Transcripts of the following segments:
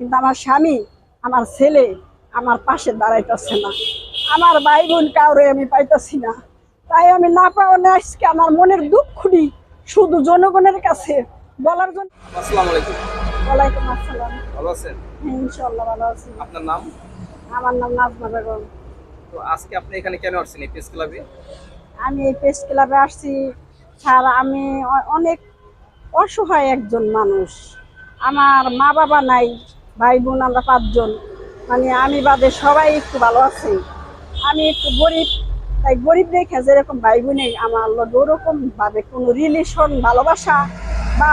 কিন্তু আমার স্বামী আমার ছেলে আমার পাশে দাঁড়াইতেছে না। আমার ভাই বোন কাউরে আমি পাইতেছি না। তাই আমি না পাওয়া না আজকে আমার মনের দুঃখটি শুধু জনগণের কাছে বলার জন্য ওয়ালাইকুম আসসালাম। ভালো আছেন? হ্যাঁ, ভালো আছি। আপনার নাম? আমার নাম নাজমা বেগম। তো আজকে আপনি এখানে কেন আসছেন এই প্রেস ক্লাবে? আমি এই প্রেস ক্লাবে আসছি। স্যার আমি অনেক অসহায় একজন মানুষ। আমার মা বাবা নাই। ভাই বোন, আমরা পাঁচজন। মানে আমি বাদে সবাই একটু ভালো আছে। আমি একটু গরিব, তাই গরিব দেখে যেরকম ভাই বোনে আমার ওরকম ভাবে কোনো রিলেশন ভালোবাসা বা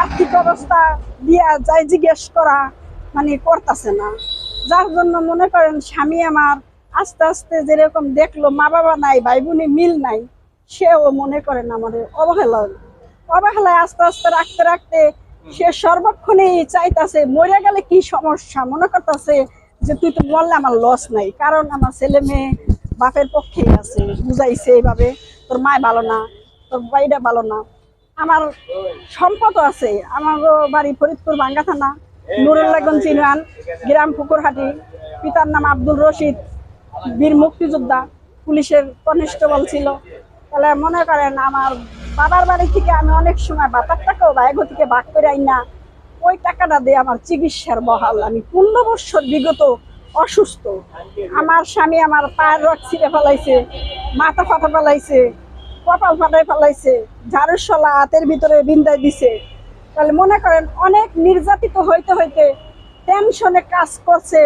আর্থিক অবস্থা দিয়া যাই জিজ্ঞেস করা মানে করতেছে না। যার জন্য মনে করেন স্বামী আমার আস্তে আস্তে যেরকম দেখল মা বাবা নাই, ভাই বোনে মিল নাই, সেও মনে করেন আমাদের অবহেলা অবহেলায় আস্তে আস্তে রাখতে রাখতে সে সর্বক্ষণেই চাইতাছে, মরে গেলে কি সমস্যা? মনে করতেছে যে তুই তো বললে আমার লস নাই, কারণ আমার ছেলে মেয়ে বাপের পক্ষেই আছে, বুঝাইছে এইভাবে, তোর মায় ভালো না, তোর বাইটা ভালো না। আমার সম্পদও আছে আমার বাড়ি ফরিদপুর বাঙ্গা থানা নুরুল্লাহগঞ্জ ইউনিয়ন, গ্রাম পুকুরহাটি, পিতার নাম আব্দুল রশিদ, বীর মুক্তিযোদ্ধা, পুলিশের কনস্টেবল ছিল। তাহলে মনে করেন আমার বাবার বাড়ি থেকে আমি অনেক সময় বাতার টাকাও বাইগো থেকে ভাগ করে আই না ওই টাকাটা দিয়ে আমার চিকিৎসার বহাল। আমি পনেরো বছর বিগত অসুস্থ। আমার স্বামী আমার পায়ের রক ছিঁড়ে ফেলাইছে, মাথা ফাটা ফেলাইছে, কপাল ফাটাই ফেলাইছে, ঝাড়ুর শলা হাতের ভিতরে বিন্দায় দিছে। তাহলে মনে করেন অনেক নির্যাতিত হইতে হইতে টেনশনে কাজ করছে।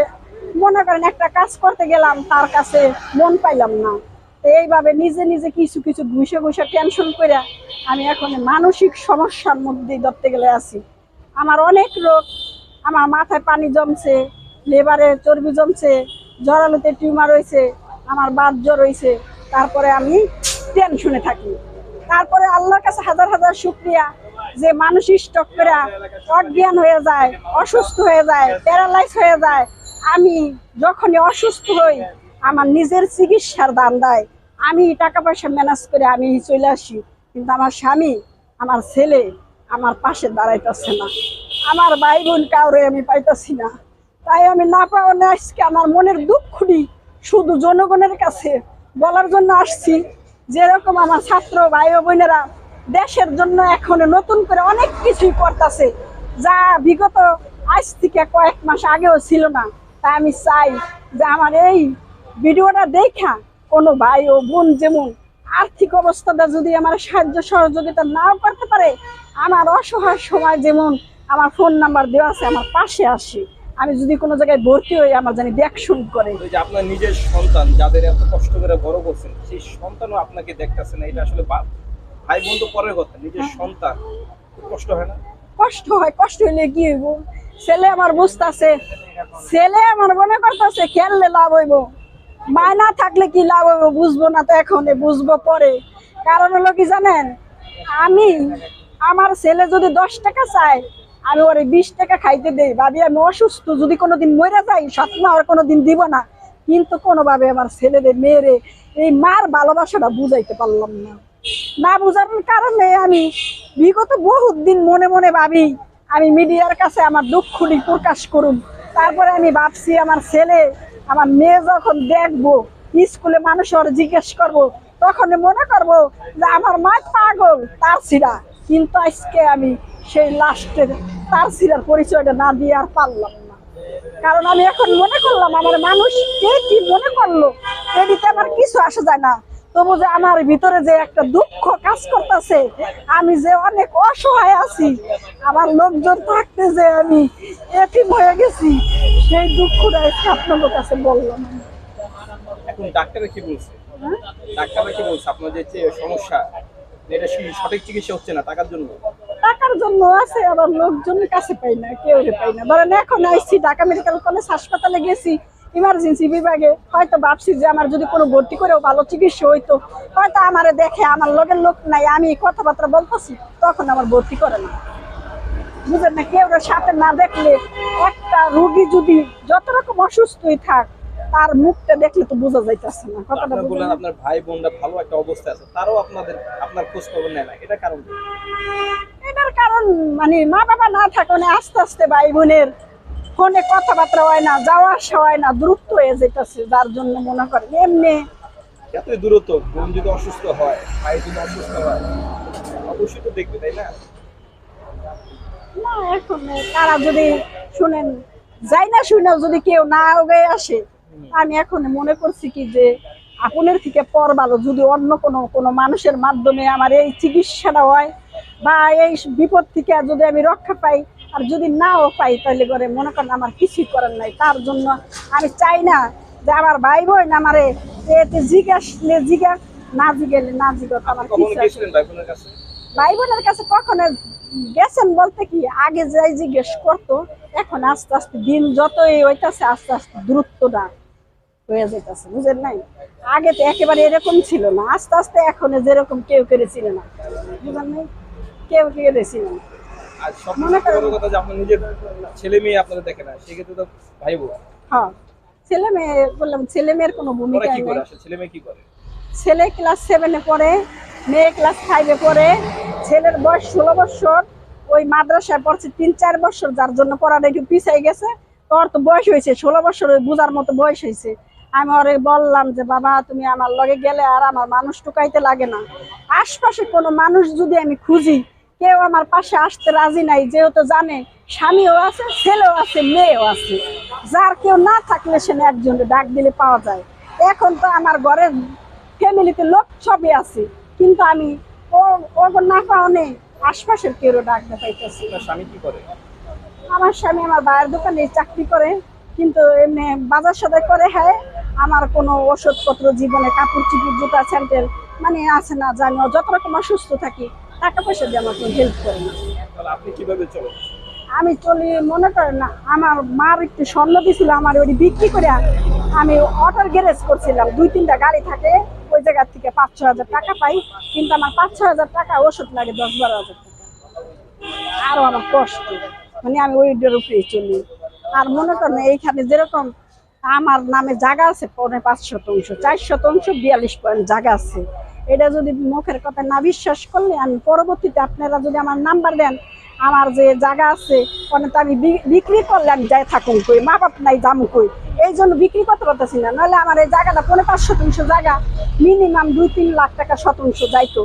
মনে করেন একটা কাজ করতে গেলাম, তার কাছে মন পাইলাম না। এইভাবে নিজে নিজে কিছু কিছু ঘুষে ঘুষে টেনশন করে আমি এখন মানসিক সমস্যার মধ্যে ধরতে গেলে আছি। আমার অনেক রোগ, আমার মাথায় পানি জমছে লেবারে চর্বি জমছে জরালুতে টিউমার হয়েছে আমার বাত জ্বর হয়েছে তারপরে আমি টেনশনে থাকি। তারপরে আল্লাহর কাছে হাজার হাজার শুক্রিয়া যে মানুষ স্টক করে অজ্ঞান হয়ে যায়, অসুস্থ হয়ে যায় প্যারালাইজ হয়ে যায়। আমি যখনই অসুস্থ হই আমার নিজের চিকিৎসার দান দেয়। আমি টাকা পয়সা ম্যানেজ করে আমি চলে আসি। কিন্তু আমার স্বামী, আমার ছেলে আমার পাশে দাঁড়াইতেছে না। আমার ভাই বোন কাউরে আমি পাইতেছি না। তাই আমি না পাওয়া না আজকে আমার মনের দুঃখটি শুধু জনগণের কাছে বলার জন্য আসছি। যেরকম আমার ছাত্র ভাই বোনেরা দেশের জন্য এখন নতুন করে অনেক কিছুই করতেছে। যা বিগত আজ থেকে কয়েক মাস আগেও ছিল না। তাই আমি চাই যে আমার এই ভিডিওটা দেখা কোনো ভাই ও বোন যেমন আর্থিক অবস্থাটা যদি আমার সাহায্য সহযোগিতা নাও করতে পারে আমার অসহায় সময় যেমন আমার ফোন নাম্বার দেওয়া আছে আমার পাশে আসে। আমি যদি কোনো জায়গায় ভর্তি হই আমার জানি দেখশুন করে। ওই যে আপনার নিজের সন্তান যাদের এত কষ্ট করে বড় করছেন সেই সন্তানও আপনাকে দেখতেছে না এটা আসলে ভাই বোন তো পরের কথা নিজের সন্তান খুব কষ্ট হয় না? কষ্ট হয় কষ্ট হইলে কি হইব? ছেলে আমার বুঝতেছে ছেলে আমার মনে করতেছে খেললে লাভ হইব। মায়না থাকলে কি লাভ হবে বুঝব না তো এখন বুঝব পরে। কারণ হলো কি জানেন? আমি, আমার ছেলে যদি দশ টাকা চায়, আমি ওরে বিশ টাকা খাইতে দেই। ভাবি, আমি অসুস্থ, যদি কোনোদিন মরে যাই, স্বপ্ন আর কোনোদিন দিব না। কিন্তু কোনোভাবে আমার ছেলেদের মেয়েরে, এই মার ভালোবাসাটা বুঝাইতে পারলাম না। না বুঝার কারণে আমি বিগত বহুত দিন মনে মনে ভাবি, আমি মিডিয়ার কাছে আমার দুঃখটি প্রকাশ করুন। তারপরে আমি ভাবছি, আমার ছেলে আমার মেয়ে যখন দেখব, স্কুলে মানুষ ওর জিজ্ঞেস করব তখন মনে করব যে আমার মা পাগল তার ছিড়া কিন্তু আজকে আমি সেই লাস্টের তার ছিড়ার পরিচয়টা না দিয়ে আর পারলাম না। কারণ আমি এখন মনে করলাম, আমার মানুষ কে কি মনে করল? এটিতে আমার কিছু আসা যায় না। তবু যে আমার ভিতরে যে একটা দুঃখ কাজ করতেছে আমি যে অনেক অসহায় আছি আমার লোকজন থাকতে যে আমি এটিম হয়ে গেছি সেই দুঃখটা আজকে আপনাদের কাছে বললাম এখন ডাক্তারে কি বলছে? হ্যাঁ? ডাক্তাররা কি বলছে? আপনার যে সমস্যা এটা সঠিক চিকিৎসা হচ্ছে না? টাকার জন্য? টাকার জন্য আছে আবার লোকজনের কাছে পাই না কেউ পাই না। ধরেন এখন আসছি ঢাকা মেডিকেল কলেজ হাসপাতালে গেছি ইমার্জেন্সি বিভাগে হয়তো ভাবছি যে আমার যদি কোনো ভর্তি করেও ভালো চিকিৎসা হইতো হয়তো আমার দেখে আমার লগের লোক নাই আমি কথাবার্তা বলতেছি তখন আমার ভর্তি করে না। বুঝেন না কেউ সাথে না দেখলে একটা রুগী যদি যত রকম অসুস্থই থাক তার মুখটা দেখলে তো বোঝা যাইতেছে না। কথাটা বললেন আপনার ভাই বোনরা ভালো একটা অবস্থায় আছে তারাও আপনাদের আপনার খোঁজ খবর নেয় না এটা কারণ এটার কারণ মানে মা বাবা না থাকলে আস্তে আস্তে ভাই বোনের ফোনে কথাবার্তা হয় না যাওয়া আসা হয় না দূরত্ব হয়ে যেতেছে যার জন্য মনে করেন এমনি। এত দূরত্ব বোন যদি অসুস্থ হয় ভাই যদি অসুস্থ হয় অবশ্যই তো দেখবে তাই না? না এখন তারা যদি শুনেন যাই না শুনে যদি কেউ না আগে আসে আমি এখন মনে করছি কি যে আপনের থেকে পর ভালো যদি অন্য কোনো কোনো মানুষের মাধ্যমে আমার এই চিকিৎসাটা হয় বা এই বিপদ থেকে যদি আমি রক্ষা পাই আর যদি নাও পাই তাহলে করে মনে করেন আমার কিছুই করার নাই। তার জন্য আমি চাই না যে আমার ভাই বোন আমারে জিজ্ঞাসলে জিজ্ঞাস না জিগেলে না জিজ্ঞাস আমার ভাই বোনের কাছে? কখনো গেছেন বলতে কি? আগে যাই জিজ্ঞেস করতো এখন আস্তে আস্তে দিন যতই হইতাছে আস্তে আস্তে দূরত্বটা হয়ে যেতেছে বুঝেন নাই? আগে তো একেবারে এরকম ছিল না আস্তে আস্তে এখন যেরকম কেউ কেউ ছিল না বুঝেন নাই? কেউ কেউ ছিল না। আর সব বড় কথা যে আপনার নিজের ছেলে মেয়ে আপনারা দেখে না সেক্ষেত্রে তো ভাই বোন। হ্যাঁ ছেলে মেয়ে বললাম ছেলে মেয়ের কোনো ভূমিকা কি করে আসলে ছেলে মেয়ে কি করে? ছেলে ক্লাস সেভেনে পড়ে মেয়ে ক্লাস ফাইভে পড়ে ছেলের বয়স ষোলো বছর ওই মাদ্রাসায় পড়ছে তিন চার বছর যার জন্য পড়াটা একটু পিছাই গেছে। তোর তো বয়স হয়েছে ষোলো বছর ওই বুঝার মতো বয়স হয়েছে। আমি ওরে বললাম যে বাবা তুমি আমার লগে গেলে আর আমার মানুষ টুকাইতে লাগে না। আশপাশে কোনো মানুষ যদি আমি খুঁজি কেউ আমার পাশে আসতে রাজি নাই যেহেতু জানে স্বামীও আছে ছেলেও আছে মেয়েও আছে। যার কেউ না থাকলে সে একজনকে ডাক দিলে পাওয়া যায়। এখন তো আমার ঘরের ফ্যামিলিতে লোক সবই আছে কিন্তু আমি ও ও না পাওনে আশপাশের কেউ ডাকতে পাইতেছি। স্বামী কি করে? আমার স্বামী আমার ভাইয়ের দোকানে চাকরি করে কিন্তু এমনি বাজার সদাই করে হ্যাঁ আমার কোনো ওষুধপত্র জীবনে কাপড় চিপুর জুতা স্যান্ডেল মানে আছে না জানিও যত রকম অসুস্থ থাকি টাকা পয়সা দিয়ে আমাকে হেল্প করে না। আপনি কীভাবে চলেন? আমি চলি মনে করেন না আমার মার একটু স্বর্ণ দিছিল আমার ওই বিক্রি করে আমি অটোর গ্যারেজ করছিলাম। দুই তিনটা গাড়ি থাকে ওই জায়গার থেকে পাঁচ ছ হাজার টাকা পাই কিন্তু আমার পাঁচ ছ হাজার টাকা ওষুধ লাগে দশ বারো হাজার টাকা। আরও আমার কষ্ট। মানে আমি ওইটার উপরেই চলি। আর মনে করেন এইখানে যেরকম আমার নামে জায়গা আছে পৌনে পাঁচ শতাংশ চার শতাংশ বিয়াল্লিশ পয়েন্ট জায়গা আছে। এটা যদি মুখের কথা না বিশ্বাস করলে আমি পরবর্তীতে আপনারা যদি আমার নাম্বার দেন, আমার যে জায়গা আছে তো আমি বিক্রি করলে আমি যাই থাকুন কই মা বাপ নাই দাম কই। এই জন্য বিক্রি করতে পারতেছি না, নাহলে আমার এই জায়গাটা পৌনে পাঁচ শতাংশ জায়গা, মিনিমাম দুই তিন লাখ টাকা শতাংশ যাইতো।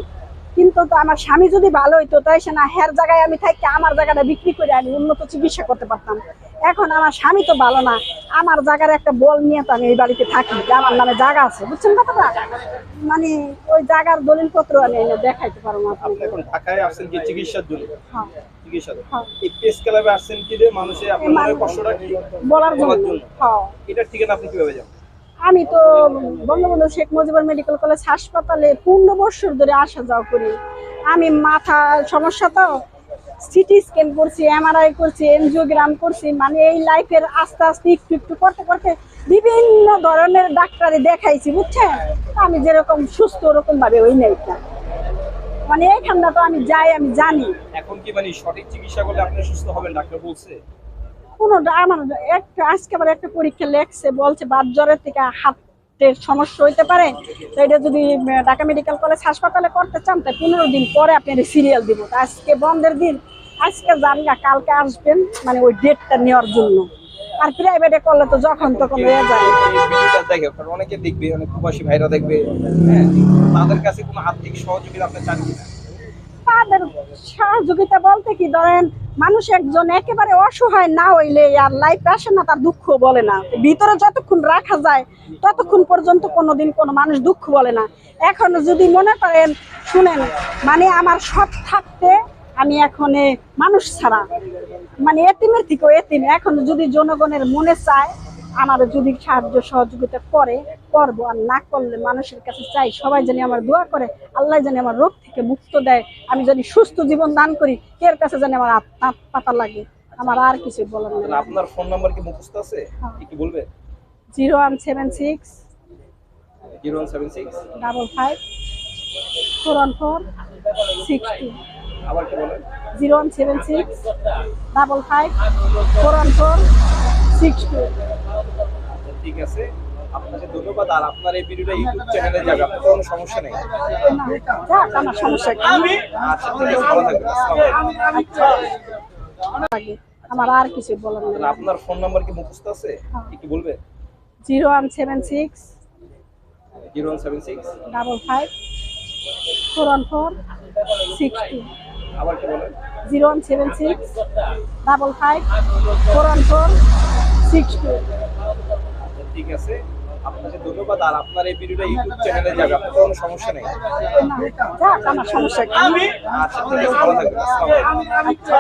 কিন্তু তো আমার স্বামী যদি ভালো হইতো, তাই সে না হের জায়গায় আমি থাকি, আমার জায়গাটা বিক্রি করে আমি উন্নত চিকিৎসা করতে পারতাম। এখন আমার স্বামী তো ভালো না। আমার জায়গার একটা বল নিয়ে তো আমি এই বাড়িতে থাকি আমার নামে জায়গা আছে বুঝছেন কথাটা? মানে ওই জায়গার দলিল পত্র আমি এনে দেখাইতে পারব না আপনি এখন ঢাকায় আসছেন কি চিকিৎসার জন্য? হ্যাঁ। চিকিৎসা হ্যাঁ। এই প্রেস ক্লাবে আসছেন কি যে মানুষে আপনার কষ্টটা কি? বলার বলার জন্য। জন্য হ্যাঁ এটার ঠিকানা আপনি কীভাবে যাবেন আমি তো বঙ্গবন্ধু শেখ মুজিবুর মেডিকেল কলেজ হাসপাতালে পূর্ণ বছর ধরে আসা যাওয়া করি। আমি মাথা সমস্যা তো সিটি স্ক্যান করছি এমআরআই করছি এনজিওগ্রাম করছি মানে এই লাইফের আস্তে আস্তে একটু একটু করতে করতে বিভিন্ন ধরনের ডাক্তারে দেখাইছি বুঝছেন? আমি যেরকম সুস্থ ওরকম ভাবে ওই নাইটা মানে এইখানটা তো আমি যাই আমি জানি। এখন কি মানে সঠিক চিকিৎসা করলে আপনি সুস্থ হবেন ডাক্তার বলছে? কোনো আমার একটা আজকে আবার একটা পরীক্ষা লেখছে বলছে বাদ জ্বরের থেকে হাতের সমস্যা হইতে পারে তো এটা যদি ঢাকা মেডিকেল কলেজ হাসপাতালে করতে চান তো পনেরো দিন পরে আপনি সিরিয়াল দিব। আজকে বন্ধের দিন আজকে যান গা কালকে আসবেন মানে ওই ডেটটা নেওয়ার জন্য। আর প্রাইভেটে করলে তো যখন তখন হয়ে যায় দেখে অনেকে দেখবে অনেক প্রবাসী ভাইরা দেখবে হ্যাঁ? তাদের কাছে কোনো আর্থিক সহযোগিতা আপনি চান কিনা? তাদের সহযোগিতা বলতে কি ধরেন মানুষ একজন একেবারে অসহায় না হইলে আর লাইফ আসে না তার দুঃখ বলে না। ভিতরে যতক্ষণ রাখা যায় ততক্ষণ পর্যন্ত কোনোদিন কোনো মানুষ দুঃখ বলে না। এখন যদি মনে করেন শুনেন মানে আমার সব থাকতে আমি এখন মানুষ ছাড়া। মানে এতিমের থেকেও এতিম। এখন যদি জনগণের মনে চায় আমার যদি সাহায্য সহযোগিতা করে করব আর না করলে মানুষের কাছে চাই সবাই জানি আমার দোয়া করে আল্লাহ জানি আমার রোগ থেকে মুক্ত দেয় আমি যদি সুস্থ জীবন দান করি এর কাছে জানি আমার পাতা লাগে? আমার আর কিছু বলার নেই। আপনার ফোন নাম্বার কি মুখস্থ আছে? হ্যাঁ। কি বলবে? 0176 0176 55 414 62 zero one seven six double five four one four six two. ঠিক আছে। আপনাকে ধন্যবাদ। আর আপনার এই ভিডিওটা ইউটিউব চ্যানেলে যাবে আপনার কোনো সমস্যা নেই? আমার সমস্যা আচ্ছা ঠিক আছে ভালো থাকবেন আসসালামু আমার আর কিছু বলার নেই। আপনার ফোন নাম্বার কি মুখস্থ আছে। কি বলবে zero one seven six zero one seven six double five four one four six two. Zero one seven six double five four one four six two. আচ্ছা, ঠিক আছে। আপনাকে ধন্যবাদ। আর আপনার এই ভিডিওটা ইউটিউব চ্যানেলে যাবে আপনার কোনো সমস্যা নেই? আমার সমস্যা আচ্ছা ঠিক আছে ভালো থাকবেন। আসসালামু আলাইকুম। আচ্ছা